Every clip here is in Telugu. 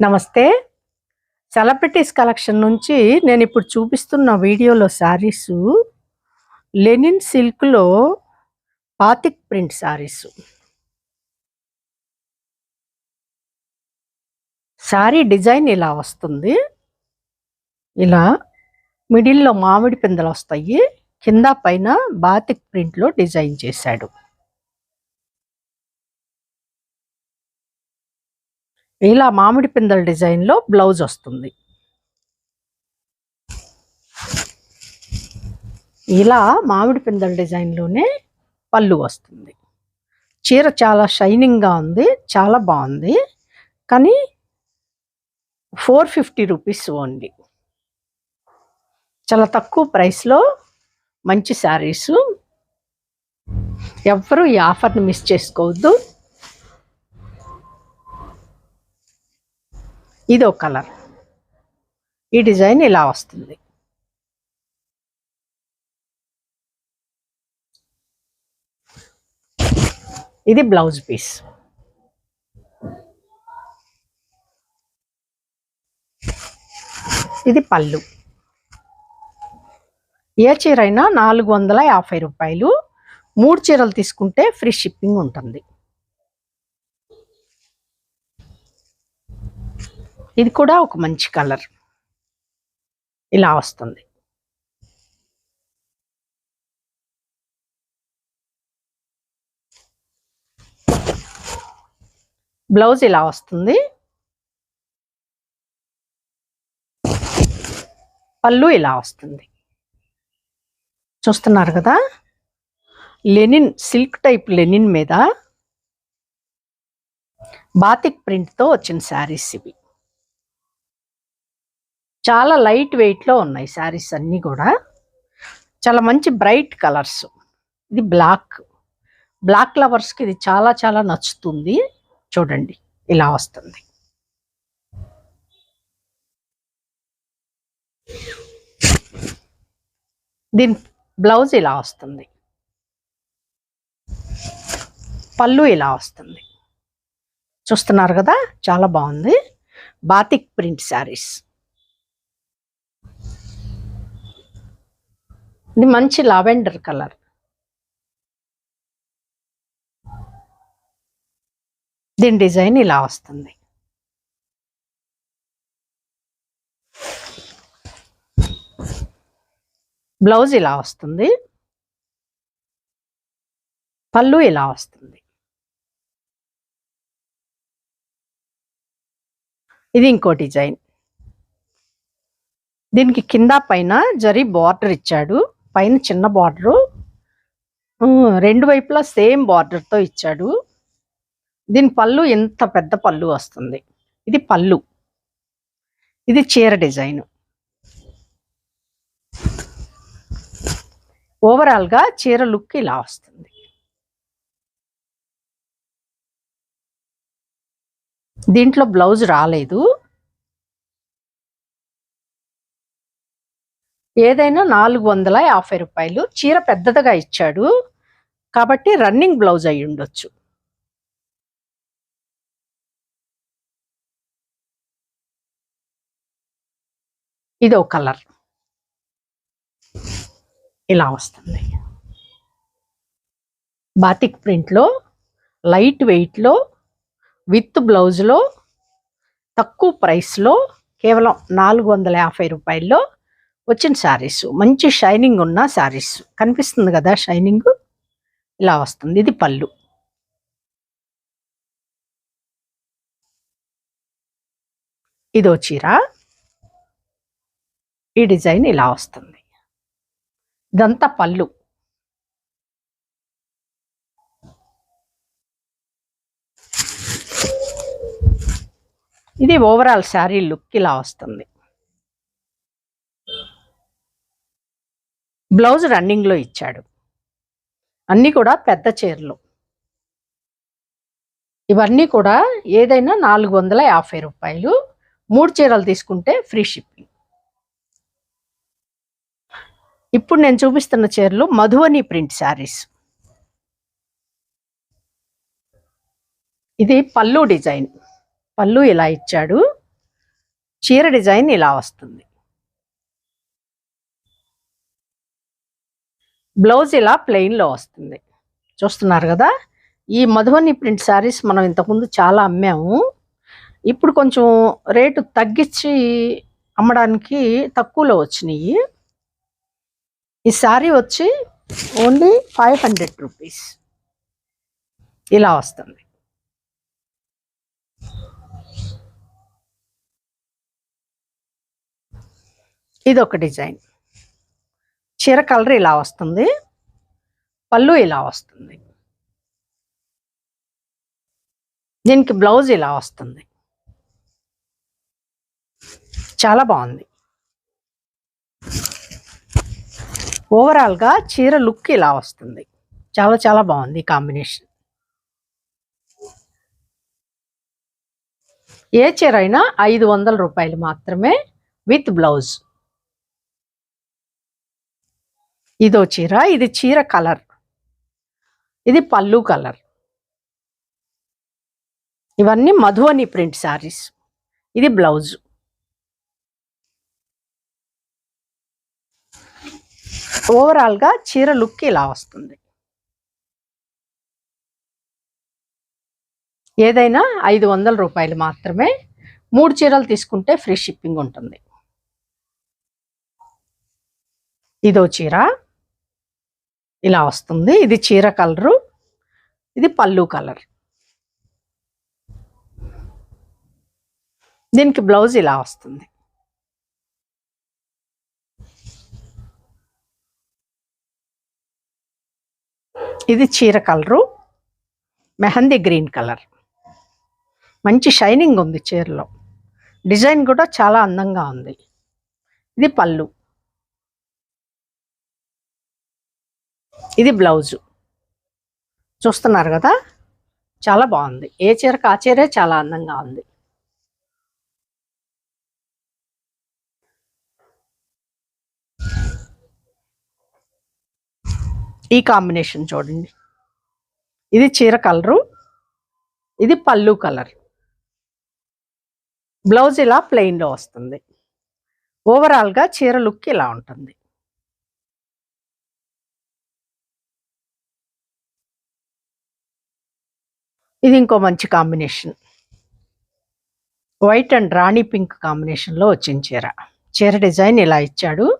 నమస్తే. సెలబ్రిటీస్ కలెక్షన్ నుంచి నేను ఇప్పుడు చూపిస్తున్న వీడియోలో శారీస్ లెనిన్ సిల్క్లో batik print saris. Sari design ఇలా వస్తుంది. ఇలా మిడిల్లో మామిడి పిందెలు వస్తాయి. కింద పైన బాతిక్ ప్రింట్లో డిజైన్ చేశాడు. ఇలా మామిడి పిందెల డిజైన్లో బ్లౌజ్ వస్తుంది. ఇలా మామిడి పిందెల డిజైన్లోనే పళ్ళు వస్తుంది. చీర చాలా షైనింగ్గా ఉంది చాలా బాగుంది. కానీ ఫోర్ ఫిఫ్టీ రూపీస్ ఓన్లీ. చాలా తక్కువ ప్రైస్లో మంచి శారీస్. ఎవ్వరూ ఈ ఆఫర్ని మిస్ చేసుకోవద్దు. ఇదో కలర్. ఈ డిజైన్ ఇలా వస్తుంది. ఇది బ్లౌజ్ పీస్. ఇది పళ్ళు. ఏ చీర అయినా నాలుగు వందల యాభై రూపాయలు. మూడు చీరలు తీసుకుంటే ఫ్రీ షిప్పింగ్ ఉంటుంది. ఇది కూడా ఒక మంచి కలర్. ఇలా వస్తుంది. బ్లౌజ్ ఇలా వస్తుంది. పళ్ళు ఇలా వస్తుంది. చూస్తున్నారు కదా? లెనిన్ సిల్క్ టైప్ లెనిన్ మీద బాతిక్ ప్రింట్తో వచ్చిన శారీస్ ఇవి. చాలా లైట్ వెయిట్లో ఉన్నాయి శారీస్ అన్నీ కూడా. చాలా మంచి బ్రైట్ కలర్స్. ఇది బ్లాక్. బ్లాక్ లవర్స్కి ఇది చాలా చాలా నచ్చుతుంది. చూడండి ఇలా వస్తుంది. దీని బ్లౌజ్ ఇలా వస్తుంది. పళ్ళు ఇలా వస్తుంది. చూస్తున్నారు కదా చాలా బాగుంది. Batik print saris. ఇది మంచి లావెండర్ కలర్. దీని డిజైన్ ఇలా వస్తుంది. బ్లౌజ్ ఇలా వస్తుంది. పళ్ళు ఇలా వస్తుంది. ఇది ఇంకో డిజైన్. దీనికి కింద పైన జరీ బార్డర్ ఇచ్చాడు. పైన చిన్న బార్డరు రెండు వైపులా సేమ్ బార్డర్తో ఇచ్చాడు. దీని పళ్ళు ఎంత పెద్ద పళ్ళు వస్తుంది. ఇది పళ్ళు. ఇది చీర డిజైన్. ఓవరాల్గా చీర లుక్ ఇలా వస్తుంది. దీంట్లో బ్లౌజ్ రాలేదు. ఏదైనా నాలుగు వందల యాభై రూపాయలు. చీర పెద్దదిగా ఇచ్చాడు. కాబట్టి రన్నింగ్ బ్లౌజ్ అయి ఉండొచ్చు. ఇదో కలర్. ఇలా వస్తుంది. బాతిక్ ప్రింట్లో లైట్ వెయిట్లో విత్ బ్లౌజ్లో తక్కువ ప్రైస్లో కేవలం నాలుగు వందల యాభై రూపాయల్లో వచ్చిన శారీస్. మంచి షైనింగ్ ఉన్న శారీస్. కనిపిస్తుంది కదా షైనింగ్? ఇలా వస్తుంది. ఇది పళ్ళు. ఇదో చీర. ఈ డిజైన్ ఇలా వస్తుంది. ఇదంతా పళ్ళు. ఇది ఓవరాల్ శారీ లుక్ ఇలా వస్తుంది. బ్లౌజ్ రన్నింగ్లో ఇచ్చాడు. అన్నీ కూడా పెద్ద చీరలు. ఇవన్నీ కూడా ఏదైనా నాలుగు వందల యాభై రూపాయలు. మూడు చీరలు తీసుకుంటే ఫ్రీ షిప్పింగ్. ఇప్పుడు నేను చూపిస్తున్న చీరలు మధువని ప్రింట్ శారీస్. ఇది పళ్ళు డిజైన్. పళ్ళు ఇలా ఇచ్చాడు. చీర డిజైన్ ఇలా వస్తుంది. బ్లౌజ్ ఇలా ప్లెయిన్లో వస్తుంది. చూస్తున్నారు కదా? ఈ మధుబని ప్రింట్ శారీస్ మనం ఇంతకుముందు చాలా అమ్మాము. ఇప్పుడు కొంచెం రేటు తగ్గించి అమ్మడానికి తక్కువలో వచ్చినాయి. ఈ శారీ వచ్చి ఓన్లీ ఫైవ్ హండ్రెడ్ రూపీస్. ఇలా వస్తుంది. ఇదొక డిజైన్. చీర కలర్ ఇలా వస్తుంది. పళ్ళు ఇలా వస్తుంది. దీనికి బ్లౌజ్ ఇలా వస్తుంది. చాలా బాగుంది. ఓవరాల్గా చీర లుక్ ఇలా వస్తుంది. చాలా చాలా బాగుంది ఈ కాంబినేషన్. ఏ చీర అయినా ఐదు వందల రూపాయలు మాత్రమే విత్ బ్లౌజ్. ఇదో చీర ఇది చీర కలర్. ఇది పళ్ళు కలర్. ఇవన్నీ మధువని ప్రింట్ శారీస్. ఇది బ్లౌజ్. ఓవరాల్గా చీర లుక్ ఇలా వస్తుంది. ఏదైనా ఐదు వందల రూపాయలు మాత్రమే మూడు చీరలు తీసుకుంటే ఫ్రీ షిప్పింగ్ ఉంటుంది. ఇదో చీర. ఇలా వస్తుంది. ఇది చీర కలరు. ఇది పళ్ళు కలర్. దీనికి బ్లౌజ్ ఇలా వస్తుంది. ఇది చీర కలరు. Mehndi green colour. మంచి షైనింగ్ ఉంది చీరలో. డిజైన్ కూడా చాలా అందంగా ఉంది. ఇది పళ్ళు. ఇది బ్లౌజు. చూస్తున్నారు కదా? చాలా బాగుంది. ఏ చీరకు ఆ చీరే చాలా అందంగా ఉంది. ఈ కాంబినేషన్ చూడండి. ఇది చీర కలరు. ఇది పళ్ళు కలర్. బ్లౌజ్ ఇలా ప్లెయిన్లో వస్తుంది. ఓవరాల్గా చీర లుక్ ఇలా ఉంటుంది. ఇది ఇంకో మంచి combination. White and rani pink కాంబినేషన్లో వచ్చిన చీర. చీర డిజైన్ ఇలా ఇచ్చాడు.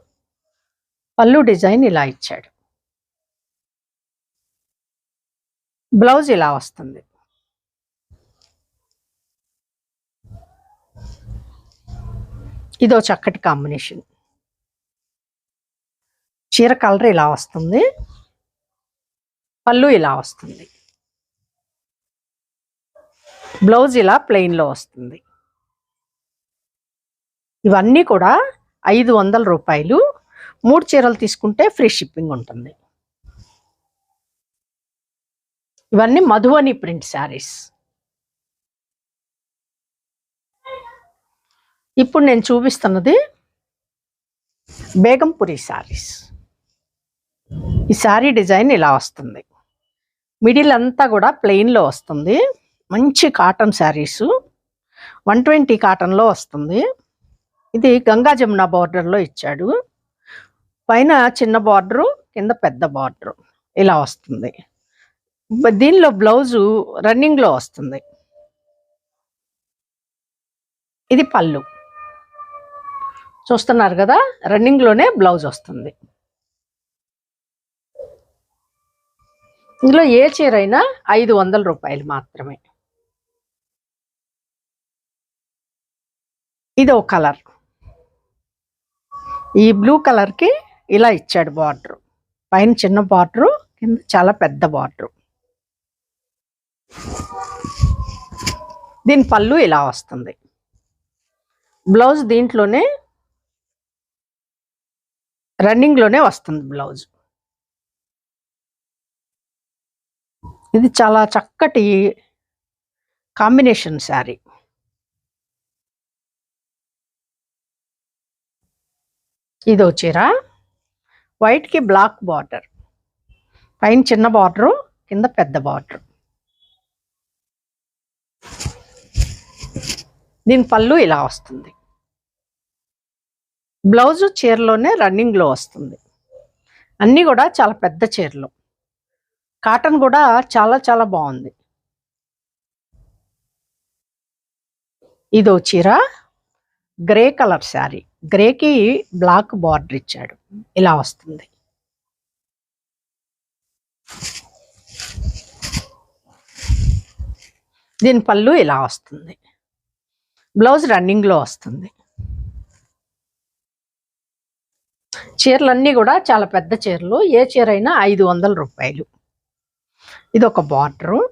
పళ్ళు డిజైన్ ఇలా ఇచ్చాడు. బ్లౌజ్ ఇలా వస్తుంది. ఇదో చక్కటి కాంబినేషన్. చీర కలర్ ఇలా వస్తుంది. పళ్ళు ఇలా వస్తుంది. బ్లౌజ్ ఇలా ప్లెయిన్లో వస్తుంది. ఇవన్నీ కూడా ఐదు వందల రూపాయలు. మూడు చీరలు తీసుకుంటే ఫ్రీ షిప్పింగ్ ఉంటుంది. ఇవన్నీ మధువని ప్రింట్ శారీస్. ఇప్పుడు నేను చూపిస్తున్నది బేగంపురి శారీస్. ఈ శారీ డిజైన్ ఇలా వస్తుంది. మిడిల్ అంతా కూడా ప్లెయిన్లో వస్తుంది. మంచి కాటన్ శారీసు. వన్ ట్వంటీ కాటన్లో వస్తుంది. ఇది గంగా జమున బార్డర్లో ఇచ్చాడు. పైన చిన్న బార్డరు కింద పెద్ద బార్డరు. ఇలా వస్తుంది. దీనిలో బ్లౌజు రన్నింగ్లో వస్తుంది. ఇది పళ్ళు. చూస్తున్నారు కదా రన్నింగ్లోనే బ్లౌజ్ వస్తుంది. ఇందులో ఏ చీర అయినా ఐదు వందల రూపాయలు మాత్రమే. ఇది ఒక కలర్. ఈ బ్లూ కలర్కి ఇలా ఇచ్చాడు బార్డర్. పైన చిన్న బార్డరు కింద చాలా పెద్ద బార్డరు. దీని పళ్ళు ఇలా వస్తుంది. బ్లౌజ్ దీంట్లోనే రన్నింగ్లోనే వస్తుంది బ్లౌజ్. ఇది చాలా చక్కటి కాంబినేషన్ శారీ. ఇదో చీర. వైట్కి బ్లాక్ బార్డర్ పైన చిన్న బార్డరు కింద పెద్ద బార్డర్ దీని పళ్ళు ఇలా వస్తుంది. బ్లౌజ్ చీరలోనే రన్నింగ్లో వస్తుంది. అన్నీ కూడా చాలా పెద్ద చీరలు. కాటన్ కూడా చాలా చాలా బాగుంది. ఇదో చీర. గ్రే కలర్ శారీ గ్రేకి బ్లాక్ బార్డర్ ఇచ్చాడు. ఇలా వస్తుంది. దీని పళ్ళు ఇలా వస్తుంది. బ్లౌజ్ రన్నింగ్లో వస్తుంది. చీరలన్నీ కూడా చాలా పెద్ద చీరలు. ఏ చీర అయినా ఐదు వందల రూపాయలు. ఇది ఒక బార్డరు.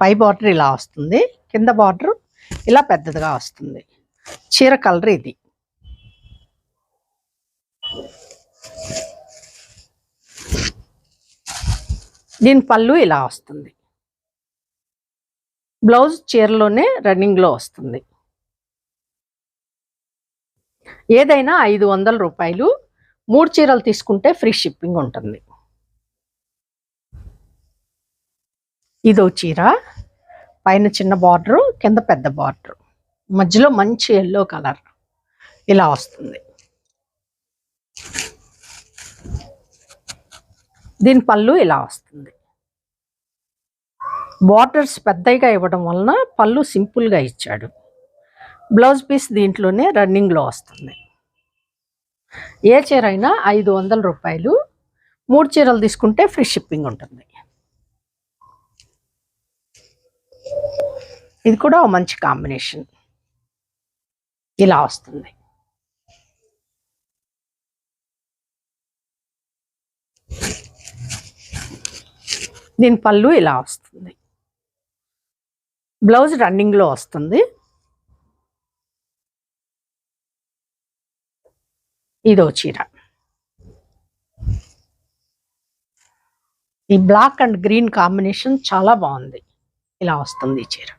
పై బార్డర్ ఇలా వస్తుంది. కింద బార్డర్. ఇలా పెద్దదిగా వస్తుంది. చీర కలర్ ఇది. దీని పళ్ళు ఇలా వస్తుంది. బ్లౌజ్ చీరలోనే రన్నింగ్లో వస్తుంది. ఏదైనా ఐదు వందల రూపాయలు మూడు చీరలు తీసుకుంటే ఫ్రీ షిప్పింగ్ ఉంటుంది. ఇదో చీర పైన చిన్న బార్డరు కింద పెద్ద బార్డరు మధ్యలో మంచి ఎల్లో కలర్ ఇలా వస్తుంది. దీని పళ్ళు ఇలా వస్తుంది. బార్డర్స్ పెద్దగా ఇవ్వడం వలన పళ్ళు సింపుల్గా ఇచ్చాడు. బ్లౌజ్ పీస్ దీంట్లోనే రన్నింగ్లో వస్తుంది. ఏ చీర అయినా ఐదు వందల రూపాయలు. మూడు చీరలు తీసుకుంటే ఫ్రీ షిప్పింగ్ ఉంటుంది. ఇది కూడా ఒక మంచి కాంబినేషన్ ఇలా వస్తుంది. దీని పళ్ళు ఇలా వస్తుంది. బ్లౌజ్ రన్నింగ్లో వస్తుంది. ఇదో చీర. ఈ బ్లాక్ అండ్ గ్రీన్ కాంబినేషన్ చాలా బాగుంది. ఇలా వస్తుంది ఈ చీర.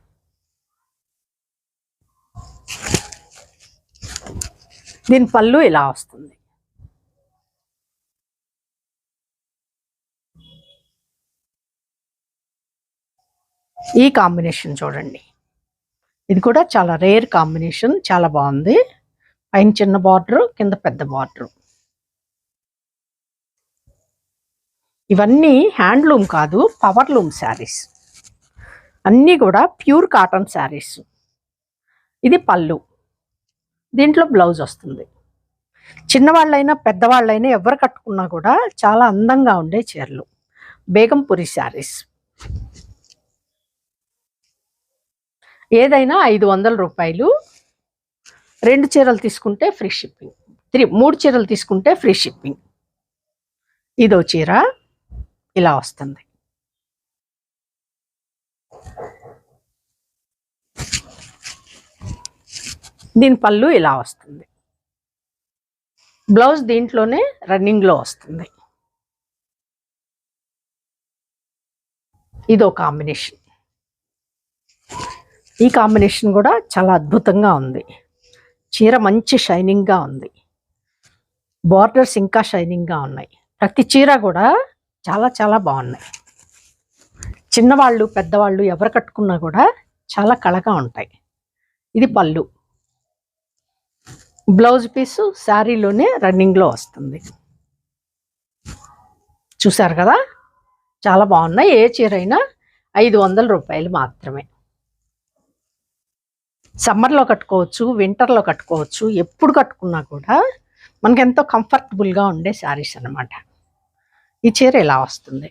దీని పళ్ళు ఇలా వస్తుంది. ఈ కాంబినేషన్ చూడండి. ఇది కూడా చాలా రేర్ కాంబినేషన్ చాలా బాగుంది. పైన చిన్న బార్డర్ కింద పెద్ద బార్డర్. ఇవన్నీ హ్యాండ్లూమ్ కాదు పవర్లూమ్ శారీస్. అన్నీ కూడా ప్యూర్ కాటన్ శారీస్. ఇది పళ్ళు. దీంట్లో బ్లౌజ్ వస్తుంది. చిన్నవాళ్ళైనా పెద్దవాళ్ళైనా ఎవరు కట్టుకున్నా కూడా చాలా అందంగా ఉండే చీరలు. బేగంపురి శారీస్. ఏదైనా ఐదు వందల రూపాయలు. రెండు చీరలు తీసుకుంటే ఫ్రీ షిప్పింగ్. త్రీ మూడు చీరలు తీసుకుంటే ఫ్రీ షిప్పింగ్. ఇదో చీర ఇలా వస్తుంది. దీని పళ్ళు ఇలా వస్తుంది. బ్లౌజ్ దీంట్లోనే రన్నింగ్లో వస్తుంది. ఇదో కాంబినేషన్. ఈ కాంబినేషన్ కూడా చాలా అద్భుతంగా ఉంది. చీర మంచి షైనింగ్గా ఉంది. బార్డర్స్ ఇంకా షైనింగ్గా ఉన్నాయి. ప్రతి చీర కూడా చాలా చాలా బాగున్నాయి. చిన్నవాళ్ళు పెద్దవాళ్ళు ఎవరు కట్టుకున్నా కూడా చాలా కళగా ఉంటాయి. ఇది పళ్ళు. బ్లౌజ్ పీసు శారీలోనే రన్నింగ్లో వస్తుంది. చూసారు కదా? చాలా బాగున్నాయి. ఏ చీర అయినా ఐదు వందల రూపాయలు మాత్రమే. సమ్మర్లో కట్టుకోవచ్చు వింటర్లో కట్టుకోవచ్చు ఎప్పుడు కట్టుకున్నా కూడా మనకి ఎంతో కంఫర్టబుల్గా ఉండే శారీస్ అన్నమాట. ఈ చీర ఇలా వస్తుంది.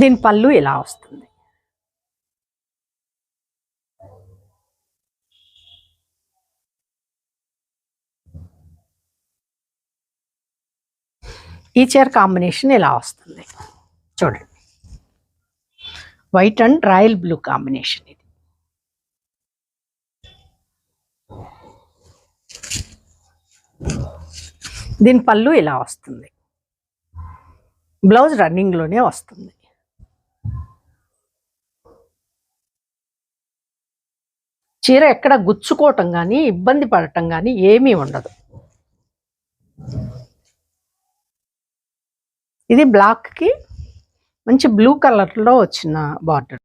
దీని పళ్ళు ఇలా వస్తుంది. ఈ చీర కాంబినేషన్ ఇలా వస్తుంది. చూడండి. White and royal blue combination ఇది. దీని పళ్ళు ఇలా వస్తుంది. బ్లౌజ్ రన్నింగ్లోనే వస్తుంది. చీర ఎక్కడ గుచ్చుకోవటం కానీ ఇబ్బంది పడటం కానీ ఏమీ ఉండదు. ఇది బ్లాక్కి మంచి బ్లూ కలర్లో వచ్చిన బార్డర్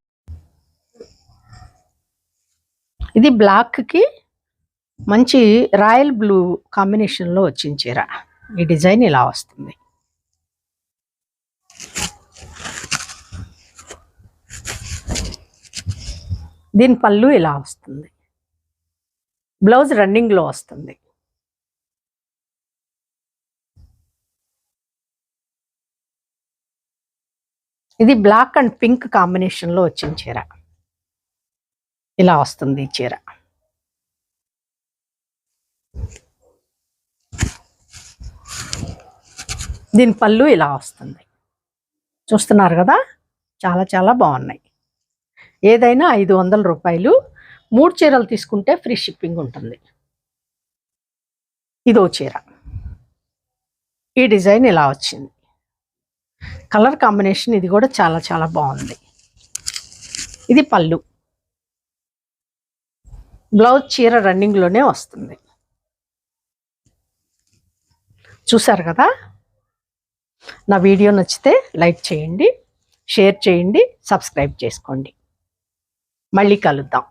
ఇది బ్లాక్కి మంచి రాయల్ బ్లూ కాంబినేషన్లో వచ్చిన చీర. ఈ డిజైన్ ఇలా వస్తుంది. దీని పళ్ళు ఇలా వస్తుంది. బ్లౌజ్ రన్నింగ్లో వస్తుంది. ఇది బ్లాక్ అండ్ పింక్ కాంబినేషన్లో వచ్చిన చీర. ఇలా వస్తుంది ఈ చీర. దీని పళ్ళు ఇలా వస్తుంది. చూస్తున్నారు కదా? చాలా చాలా బాగున్నాయి. ఏదైనా ఐదు వందల రూపాయలు మూడు చీరలు తీసుకుంటే ఫ్రీ షిప్పింగ్ ఉంటుంది. ఇదో చీర. ఈ డిజైన్ ఇలా వచ్చింది. కలర్ కాంబినేషన్ ఇది కూడా చాలా చాలా బాగుంది. ఇది పళ్ళు. బ్లౌజ్ చీర రన్నింగ్లోనే వస్తుంది. చూసారు కదా? నా వీడియో నచ్చితే లైక్ చేయండి షేర్ చేయండి సబ్స్క్రైబ్ చేసుకోండి. మళ్ళీ కలుద్దాం.